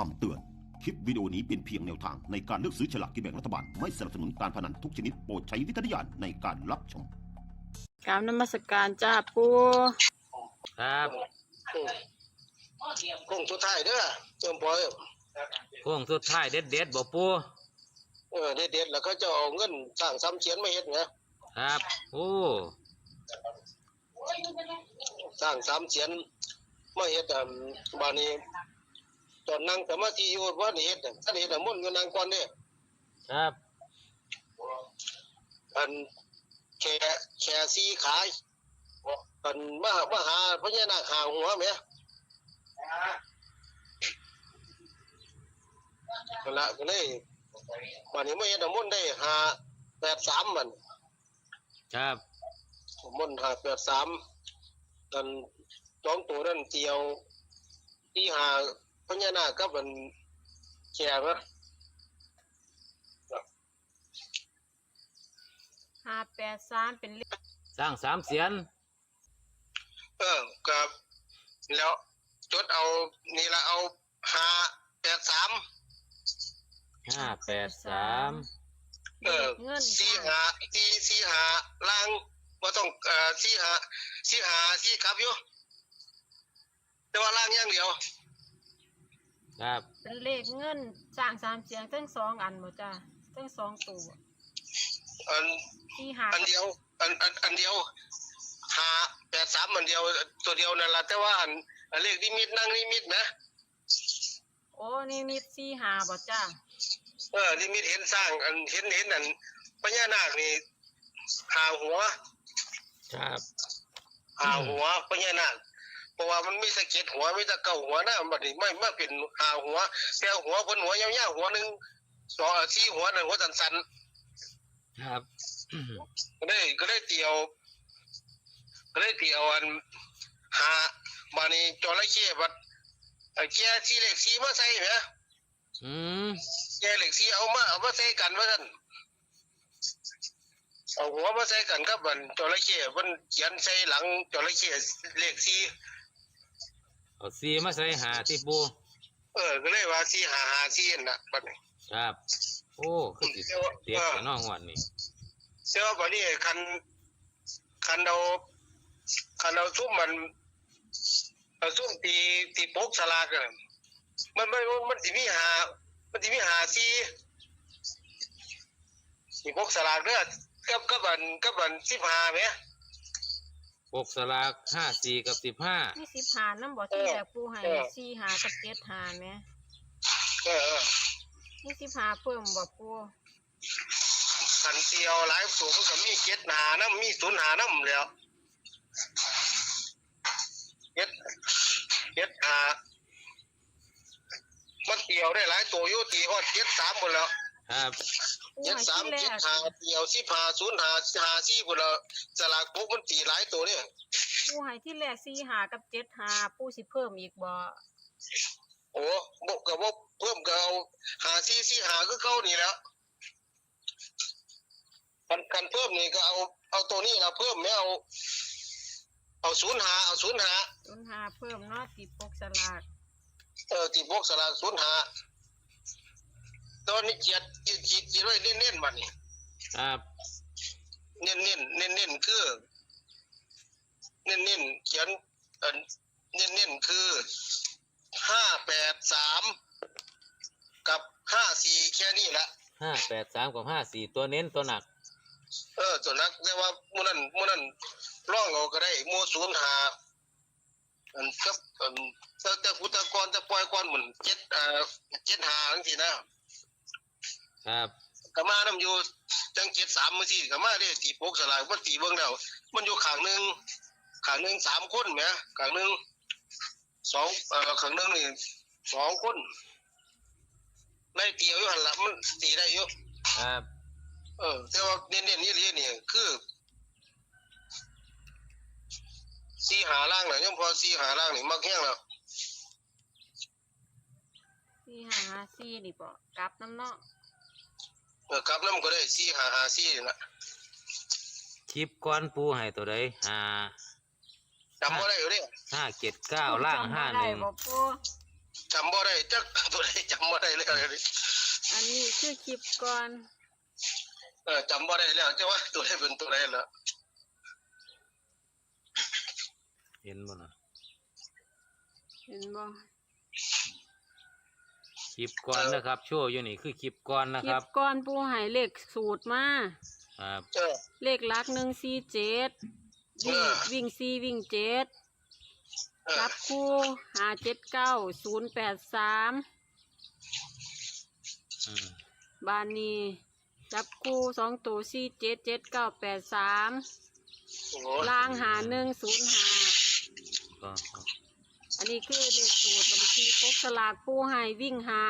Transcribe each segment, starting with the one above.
คำเตือน คลิปวิดีโอนี้เป็นเพียงแนวทางในการเลือกซื้อฉลากกินแบ่งรัฐบาล ไม่สนับสนุนการพนันทุกชนิดโปรดใช้วิจารณญาณในการรับชม กราบนมัสการจ้าปูครับคงสุดท้ายเด้อเจิมพอยพวงสุดท้ายเด็ดเด็ดๆบ่ปูเออเด็ดๆแล้วเขาจะเอาเงินสร้างซ้ำเขียนมาเฮ็ดนะครับ โอ้สร้างซ้ำเขียนมาเฮ็ดอะบาดนี้ ตอนนั่งสมาธิอยู่ว่านี่เฮ็ดอะท่านเฮ็ดอะมุ่นต์อยู่นั่งก่อนเด้ครับอันแค่แค่สีขาอันมามาหาพญานาคหาหัวแหมนั่นละก็เลยบาดนี้มาเฮ็ดอะมุ่นต์ได้หาแปดสามมันครับมนต์หาแปดสามกันสองตัวนั่นเจียวที่หา พญานาคกับมันแก่ปะห้าแปดสามเป็นเลขสร้างสามเสียนเออกับแล้วจดเอานี่ละเอาหาแปดสาม ห้าแปดสามเออ เงินสี่หาสี่สี่หาล่างว่าต้องเอ่อสี่หาสี่หาสี่ครับอยู่แต่ว่าล่างอย่างเดียว ครับเป็นเลขเงินสร้างสามเสียงทั้งสองอันหมดจ้าทั้งสองตัวอันที่หาอันเดียว อันอันอันเดียวหาแปดสามอันเดียวตัวเดียวนั่นแหละแต่ว่าอันอันเลขนิมิตนั่งนิมิตนะโอ้นี่มีสี่หาบ่จ้าเออนิมิตเห็นสร้าง อันเห็นเห็นอันพญานาคนี่หาหัว ครับหาหัวพญานาคเพ ราะว่ามันมีสะเก็ดหัวมีตะเก่าหัวนะบัดนี้ไม่ไม่เป็นหาหัวแต่หัวคนหัวยาวๆหัวหนึ่งสองเอ่อสี่หัวหนึ่งหัวสันครับๆก็เลยก็เลยเตียวก็เลยเตียวอันหาบานี้จระเข้บัดเอ่อแก่ที่เหล็กสีมาใส่เหรออืมแก่เหล็กสีเอามาเอามาใส่กันว่าท่านเอาหัวมาใส่กันกับบันจระเข้มันเขียนใส่หลังจระเข้เหล็กสี เอาสีมาใส่หาที่ปูเออก็เลยว่าสีหาหาสีน่ะบัดนี้ครับ โอ้คือสิเตียกแต่น้องวันนี่เสื้อบัดนี้คันคันเราคันเราซุ่มมันเอาซุ่มตีตีโป๊กสลากอะมันมันมันสิมีหา มันสิมีหาสีตีโป๊กสลากเด้อกับกับบันกับบันสิบหาไหม ปกสลากห้าสี่กับสิบห้ามีสิบหาน้ำบ่ที่แรกปูให้สี่หากับเจ็ดหาไหมเออเออมีสิบหาเพิ่มบ่ปูคันเตียวหลายสูงมันก็มีเจ็ดหาน้ำมีศูนย์หาน้ำแล้วเจ็ดเจ็ดหามันเตียวได้หลายตัวอยู่ตีฮอดเจ็ดสามหมดแล้ว ครับปู เจ็ดให้สามที่แรเจ็ดกหาเตียวสิบหาศูนย์หาหาสี่หมดแล้วสลากปุ๊บมันตีหลายตัวเนี่ยปูให้ที่แรกสี่หากับเจ็ดหาปูสิเพิ่มอีกบ่โอ้บกกับว่าเพิ่มก็เอาหาสี่สี่หาก็เข้านี่แล้วกันกันเพิ่มนี่ก็เอาเอาตัวนี้เราเพิ่มไม่เอา เอาศูนย์หาเอาศูนย์หาศูนย์หาเพิ่มเนาะติดปกสลากเออที่พวกสลากศูนย์หา ตอนนี้เขียดเขียดเขียดเขียดไว้เน้นๆบัดนี้ครับเน้นๆเน้นๆคือ เน้นๆเขียนเออเน้นๆคือห้าแปดสามกับห้าสี่แค่นี้แหละห้าแปดสามกับห้าสี่ตัวเน้นตัวหนัก เออส่วนนักแต่ว่ามู่นั้นมู่นั้นร่องเอาก็ได้มู่ศูนย์หาอันกับอันแต่แต่พุทธกรจะปล่อยก่อนเหมือนเจ็ดเอ่อเจ็ดหาจังซี่นะ ครับก็มานํอยู่จังเจ็ดสามมื้อซี่ก็มาได้ตีปกสลากมันตีเบิ่งแล้วมันอยู่ข้างหนึงข้างหนึงสามคนแหมข้างหนึงสองเอ่อข้างหนึงนี่สองคนได้เตียวอยู่หั่นล่ะมันตีได้อยู่ครับ เออ แต่ว่าเน้นๆนี่เรียนนี่คือสีหาล่างน่ะยังพอสีหาล่างนี่มักแห้งแล้วสี่หาสี่นี่บ่กลับน้ำเนาะ เออกลับน้ำก็ได้สีหาหาสีนี่ล่ะคลิปก้อนปูให้ตัวใดห้าจำบ่ได้อยู่เด้ห้าเจ็ดเก้าล่างห้าหนึ่งจำบ่ได้บ่ปูจำบ่ได้จักตัวใดจำบ่ได้แล้วเดี๋ยวนี้อันนี้คือคลิปก่อนเออจำบ่ได้แล้วจะว่าตัวใดเป็นตัวใดละเห็นบ่นะเห็นบ่ค ลิปก่อนนะครับโชว์อยู่นี่คือคลิปก่อนนะคคลิรัปบก่อนปูใหายเลขสูตรมา ครับเออเลขหลักหนึ่งสี่เจ็ดวิ่งเออวิ่งสี่วิ่งเจ็ดเออจับคู่ห้าเจ็ดเก้าศูนย์แปดสามอืมบานนี้จับคู่สองตัวสี่เจ็ดเจ็ดเก้าแปดสามโอ้โหล่างหาหนึ่งศูนย์หาก็ครับ อันนี้คือเลขสูตรบัญชีปกสลากปูใหายวิ่งหา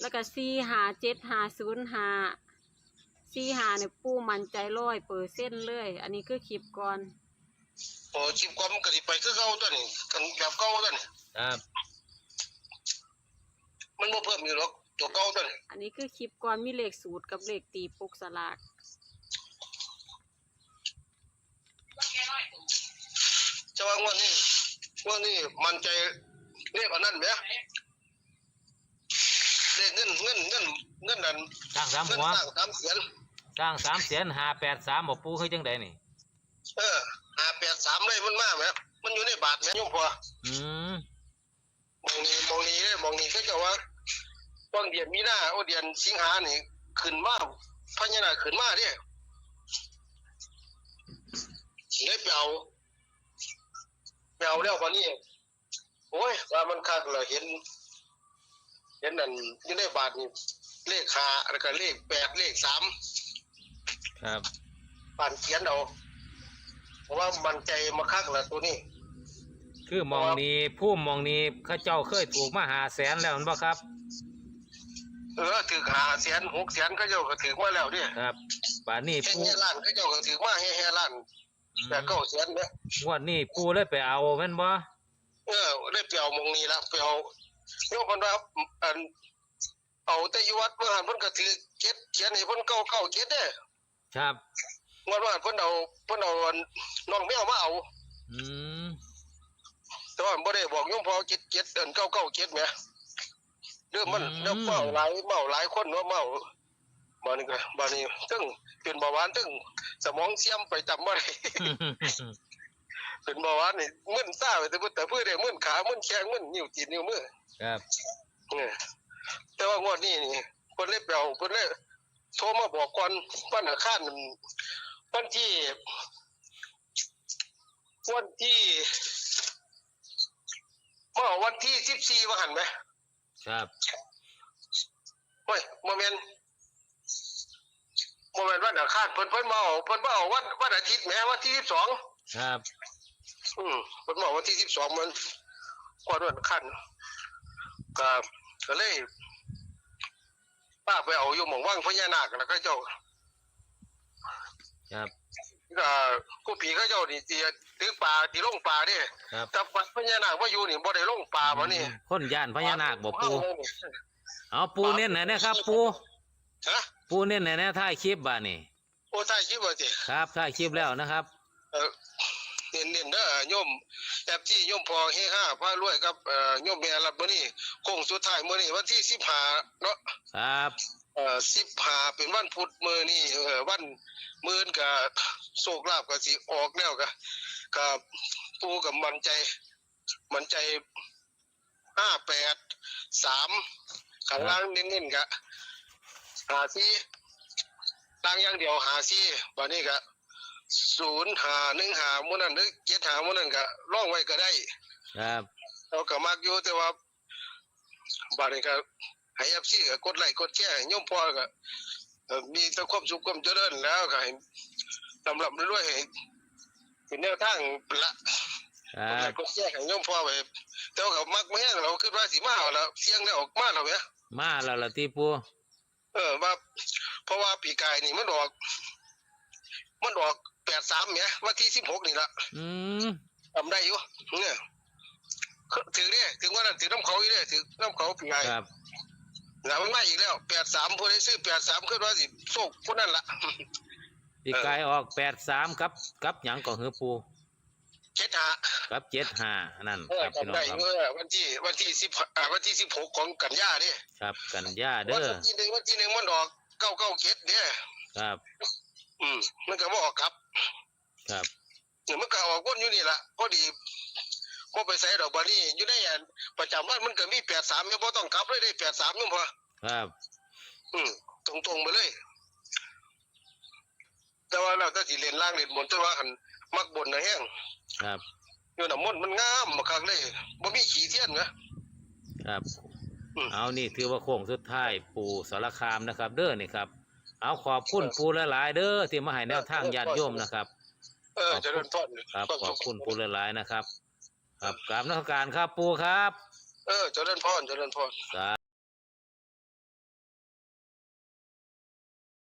แล้วก็สี่หาเจ็ดหาศูนย์หาสี่หาเนี่ยปูมันใจร้อยเปอร์เซ็นต์เลย อันนี้คือคลิปก่อนโอ้ชิมความนก็สิไปคือเก่าตัวนี้กันแบบเก่าตัวนี้ครับมันบ่เพิ่มอยู่หรอกตัวเก่าตัวนี้อันนี้คือคลิปก่อนมีเลขสูตรกับเลขตีปกสลากจะว่างวดนี้ง วดนี้มันใจเลขอันนั้นไหมเลขเงินเงินเงินเงินนั่นสร้างสามเงินหัวสร้างสามเสียนสร้างสามแสนหาแปดสามบ่ปูคือจังใดนี่ เออหาแปดสามเลยมันมาไหมมันอยู่ในบาทไหมโยมพ่ออืมมองนี้มองนี้เลยมองนี้ก็จะว่าต้นเดือนมีนาโอเดือนสิงหานี่ขึ้นมาพญานาคขึ้นมาเนี่ยเลยไปเอา ไปเอาแล้ววันนี้โอ้ยว่ามันคักเลยเห็น เห็นนั่นอยู่ในบาทนี่เลขหาแล้วก็เลขแปดเลขสามครับ ปานเขียนเอาเพราะว่ามันใจมาคักละตัวนี้ คือมองนี้ผู้มองนี้เข้าเจ้าเคยถูกมาหาแสนแล้วแม่นบ่ครับ เออถือหาแสนหกแสนก็เจ้าก็ถือมาแล้วเนี่ยครับป่านนี้แค่ปูแค่ล้านก็เจ้าก็ถือมาแค่แค่ล้าน อืมแต่เก้าแสนเนี่ยงวดนี้ปูเลยไปเอาแม่นบ่เออได้เปรียวมงนี้ละเปรียวโยมคนว่าอันเอาแต่อยู่วัดเมื่อหันเพิ่นก็ถือเจ็ดเขียนให้เพิ่นเก้าเก้าเจ็ดเด้อครับงวดว่าเพิ่นเอาเพิ่นเอาอันน้องแมวมาเอา อืมแต่ว่าบ่ได้บอกโยมพอเจ็ดเจ็ดเดินเก้าเก้าเจ็ดแหมเรื่องมันเรื่องเมาหลายเมาหลายคนว่าเมาบานี้ก็บานี้ตึ้งเป็นเบาหวานตึ้ง สมองเสียมไปจำบ่ได้ เป็นเบาหวานนี่มึนซ่าไปแต่เพิ่นแต่เพื่อได้มึนขามึนแข้งมึนนิ้วตีนนิ้วมือครับเนี่ยแต่ว่างวดนี้นี่เพิ่นเลยเปล่าเพิ่นเลยโทรมาบอกก่อนวันอังคารนั่นวันที่วันที่เมื่อวันที่สิบสี่ว่าหันไหมครับเฮ้ยโมเมน โมเมนวันอังคารเพิ่นเพิ่นมาเอาเพิ่นมาเอาวันวันอาทิตย์แหมวันที่สิบสองครับอืมเพิ่นมาเอาวันที่สิบสองมันก่อนวันอังคารก็ก็เลยป้าไปเอาอยู่หม่องว่างพญานาคแล้วก็เจ้าครับก็กูผีเขาเจ้านี่สิถือปลาที่ลงปลาเด้ครับแต่ปัดพญานาคว่าอยู่นี่บ่ได้ลงปลาบ่นี่คนย่านพญานาคบ่ปูเอาปูเน้นไหนนะครับปู ฮะปูเน้นไหนนะท้ายคลิปบ่านี่โอ้ใช่คิดว่าสิครับท้ายคลิปแล้วนะครับ เออเน้นๆเด้อโยมแอบที่โยมพอเฮห้าพารวยกับเอ่อโยมแม่รับมื้อนี้โค้งสุดท้ายมื้อนี้วันที่15เนาะครับเอ่อ15เป็นวันพุธมื้อนี้เอ่อวันมื้อนก็โชคลาภก็สิออกแล้วก็ก็ปูกับมั่นใจ มั่นใจห้าแปดสามข้างล่างเน้นๆกะ หาซีล่างอย่างเดียวหาซีบัดนี้กะศูนย์หาหนึ่งหาหมู่นั้นหรือเจ็ดหาหมู่นั้นกะร่องไว้ก็ได้ ครับ เราก็มักอยู่แต่ว่าบัดนี้ก็ให้เอฟซีก็กดไลค์กดแชร์ให้โยมพ่อก็เอ่อมีแต่ความสุขความเจริญแล้วก็ให้ลำลำรวยๆให้เป็นแนวทางเป็นละ ครัผมเลยบก็แยกให้โยมพ่อไปแต่ว่าเขามักไม่แห้งเราคิดว่าสิมาเอาแล้วเสียงได้ออกมาแล้วเนี่ยมาแล้วล่ะที่ปู เออว่า เพราะว่าปีกายนี่มันออก มันออกแปดสามเนี่ยวันที่สิบหกนี่ละอืมทำได้อยู่เนี่ยถือเนี่ยถึงว่านั้นถือน้ำเขาอีกเนี่ยถือน้ำเขาปีกายครับแล้วมันมาอีกแล้วแปดสามผู้ใดซื้อแปดสามขึ้นว่าสิโชคผู้นั้นละปีกายออกแปดสามครับกับหยังก็คือปู เจ็ดหากับเจ็ดห้านั่นเออครับพี่น้จำองได้ครับเมื่อวันที่วันที่สิบอ่าวันที่สิบหกของกันยาเนี่ยครับกันยาวันเด้อที่หนึ่งวันที่หนึ่งมันออกเก้าเก้าเจ็ดเนี่ยครับ อืมมันก็บ่ออกครับ ครับเนี่ยมันก็ออกวนอยู่นี่ละพอดีบ่ไปใส่ดอกบานี่อยู่ในอันประจำวันมันก็มีแปดสามยังบ่ต้องกลับเลยได้แปดสามยังพอครับ อืมตรงๆไปเลย แต่ว่าเราถ้าสิเรียนล่างเรียนบนแต่ว่าหัน มักบนนะแห้งครับอยู่น้ำมนต์มันงามบักคักเลยบ่มีขี้เทียนนะครับอืมเอานี่ถือว่าโค้งสุดท้ายปู่สารคามนะครับ เด้อนี่ครับ เอาขอบคุณปู่หลายๆเด้อที่มาให้แนวทางญาติโยมนะครับเออเจะเดินพรครับวามขอสุบคุณปู่หลายๆนะครับ ครับกราบนมักการครับปู่ครับ เออเจะเดินพรเจะเดินพรสา